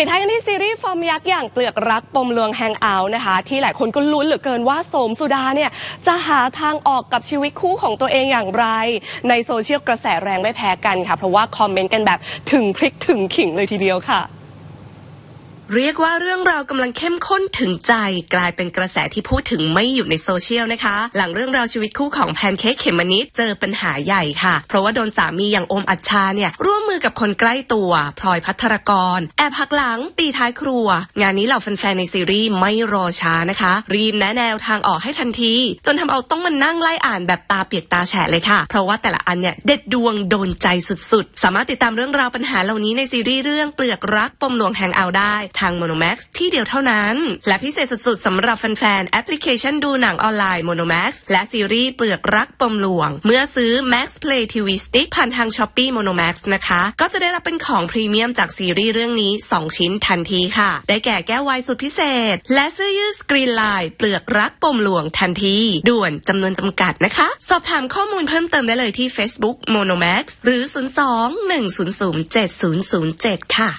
ปิดท้ายกันที่ซีรีส์ฟอร์มยักษ์อย่างเปลือกรักปมลวงแฮงเอาท์นะคะ ที่หลายคนก็ลุ้นเหลือเกินว่าโสมสุดาเนี่ยจะหาทางออกกับชีวิตคู่ของตัวเองอย่างไร ในโซเชียลกระแสแรงไม่แพ้กันค่ะ เพราะว่าคอมเมนต์กันแบบถึงพริกถึงขิงเลยทีเดียวค่ะ เรียกว่าเรื่องราวกำลังเข้มข้นถึงใจ กลายเป็นกระแสที่พูดถึงไม่อยู่ในโซเชียลนะคะ หลังเรื่องราวชีวิตคู่ของแพนเค้กเขมมนิดเจอปัญหาใหญ่ค่ะ เพราะว่าโดนสามีอย่างโอมอัชชาเนี่ย ร่วมมือกับคนใกล้ตัวพลอยพัทรกร แอบหักหลัง ตีท้ายครัว งานนี้เหล่าแฟนๆในซีรีส์ไม่รอช้านะคะ รีบแนะแนวทางออกให้ทันที จนทำเอาต้องมานั่งไล่อ่านแบบตาเปียกตาแฉะเลยค่ะ เพราะว่าแต่ละอันเนี่ยเด็ดดวงโดนใจสุดๆ สามารถติดตามเรื่องราวปัญหาเหล่านี้ในซีรีส์เรื่องเปลือกรักปมหลวงแฮงเอาได้ทาง Monomax ที่เดียวเท่านั้น และพิเศษสุดๆสำหรับแฟนๆแอปพลิเคชันดูหนังออนไลน์ Monomax และซีรีส์เปลือกรักปมหลวง เมื่อซื้อ Max Play TV Stick ผ่านทาง Shopee Monomax นะคะ ก็จะได้รับเป็นของพรีเมียมจากซีรีส์เรื่องนี้ 2 ชิ้นทันทีค่ะ ได้แก่แก้ววน์สุดพิเศษ และเสื้อยืดสกรีนลายเปลือกรักปมหลวงทันที ด่วนจำนวนจำกัดนะคะ สอบถามข้อมูลเพิ่มเติมได้เลยที่ Facebook Monomax หรือ 02 100 7007 ค่ะ